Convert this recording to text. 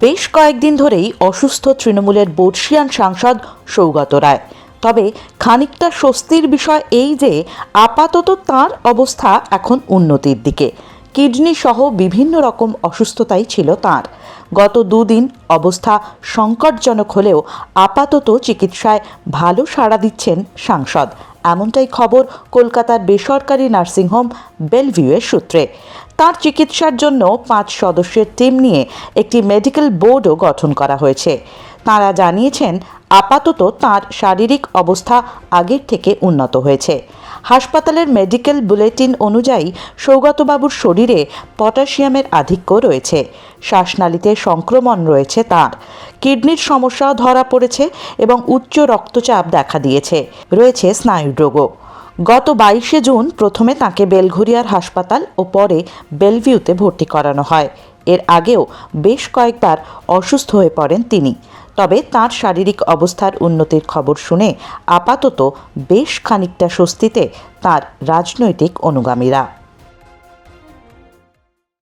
বেশ কয়েকদিন ধরেই অসুস্থ তৃণমূলের বর্ষিয়ান সাংসদ সৌগত রায়। তবে খানিকটা স্বস্তির বিষয় এই যে, আপাতত তার অবস্থা এখন উন্নতির দিকে। কিডনি সহ বিভিন্ন রকম অসুস্থতাই ছিল তার। গত দুদিন অবস্থা সংকটজনক হলেও আপাতত চিকিৎসায় ভালো সাড়া দিচ্ছেন সাংসদ। এমনটাই খবর কলকাতার বেসরকারি নার্সিংহোম বেলভিউয়ের সূত্রে। তার চিকিৎসার জন্য পাঁচ সদস্যের টিম নিয়ে একটি মেডিকেল বোর্ডও গঠন করা হয়েছে। তারা জানিয়েছেন আপাতত তার শারীরিক অবস্থা আগের থেকে উন্নত হয়েছে। হাসপাতালের মেডিকেল বুলেটিন অনুযায়ী সৌগতবাবুর শরীরে পটাশিয়ামের আধিক্য রয়েছে। শ্বাসনালীতে সংক্রমণ রয়েছে তার। কিডনির সমস্যাও ধরা পড়েছে এবং উচ্চ রক্তচাপ দেখা দিয়েছে। রয়েছে স্নায়ুরোগও গত বাইশে জুন প্রথমে তাকে বেলঘরিয়ার হাসপাতাল ও পরে বেলভিউতে ভর্তি করানো হয়। এর আগেও বেশ কয়েকবার অসুস্থ হয়ে পড়েন তিনি। তবে তার শারীরিক অবস্থার উন্নতির খবর শুনে আপাতত বেশ খানিকটা স্বস্তিতে তার রাজনৈতিক অনুগামীরা।